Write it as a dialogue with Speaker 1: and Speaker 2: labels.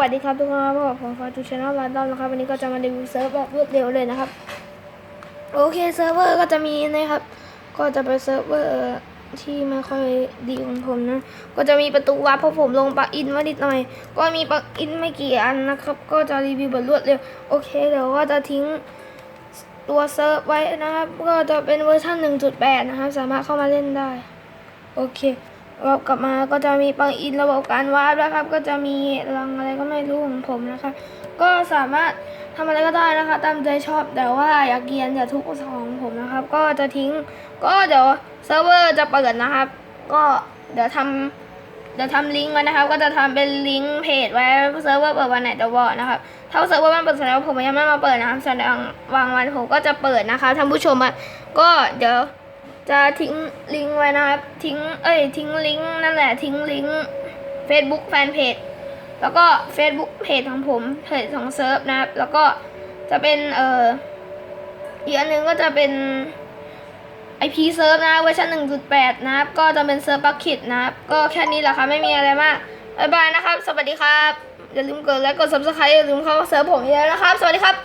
Speaker 1: วัสดีครับทุกคนครับผมฟอร์จูชแนลลอนดอนนะครับวันนี้ก็จะมารีวิวเซิร์ฟแบบรวดเร็วเลยนะครับ โอเคเซิร์ฟเวอร์ก็จะมีนะครับ ก็จะเป็นเซิร์ฟเวอร์ที่ไม่ค่อยดีของผมนะ ก็จะมีประตูวาร์ปเพราะผมลงปลั๊กอินมานิดหน่อย ก็มีปลั๊กอินไม่กี่อันนะครับ ก็จะรีวิวแบบรวดเร็ว โอเคเดี๋ยวก็จะทิ้งตัวเซิร์ฟไว้นะครับ ก็จะเป็นเวอร์ชัน1.8 นะครับ สามารถเข้ามาเล่นได้ โอเค เรากลับมาก็จะมีปลั๊กอินระบบการวาร์ปนะครับ ก็จะมีรังอะไรก็ไม่รู้ของผมนะคะ ก็สามารถทำอะไรก็ได้นะคะ ตามใจชอบแต่ว่าอย่าเรียนอย่าทุบของผมนะครับ ก็จะทิ้งก็เดี๋ยวเซิร์ฟเวอร์จะเปิดนะครับ ก็เดี๋ยวทำเดี๋ยวทำลิงก์ไว้นะครับ ก็จะทำเป็นลิงก์เพจไว้เซิร์ฟเวอร์เปิดวันไหนเดี๋ยวบอกนะครับถ้าเซิร์ฟเวอร์มันเปิดแสดงว่าผมยังไม่มาเปิดนะครับแสดงวางวันผมก็จะเปิดนะคะท่านผู้ชมอะก็เดี๋ยว จะทิ้งลิงก์ไว้นะครับ ทิ้ง เอ้ย ทิ้งลิงก์นั่นแหละ ทิ้งลิงก์ Facebook แฟนเพจแล้วก็ Facebook เพจของผมเพจของเซิร์ฟนะครับ แล้วก็จะเป็น เอ่ออีกอันหนึงก็จะเป็น IP เซิร์ฟนะเวอร์ชัน1.8 นะครับ ก็จะเป็นเซิร์ฟบัคคิดนะครับ ก็แค่นี้แหละครับไม่มีอะไรมากบ๊ายบายนะครับ สวัสดีครับ อย่าลืมกดไลค์กด subscribe อย่าลืมเข้าเซิร์ฟผมเยอะนะครับ สวัสดีครับ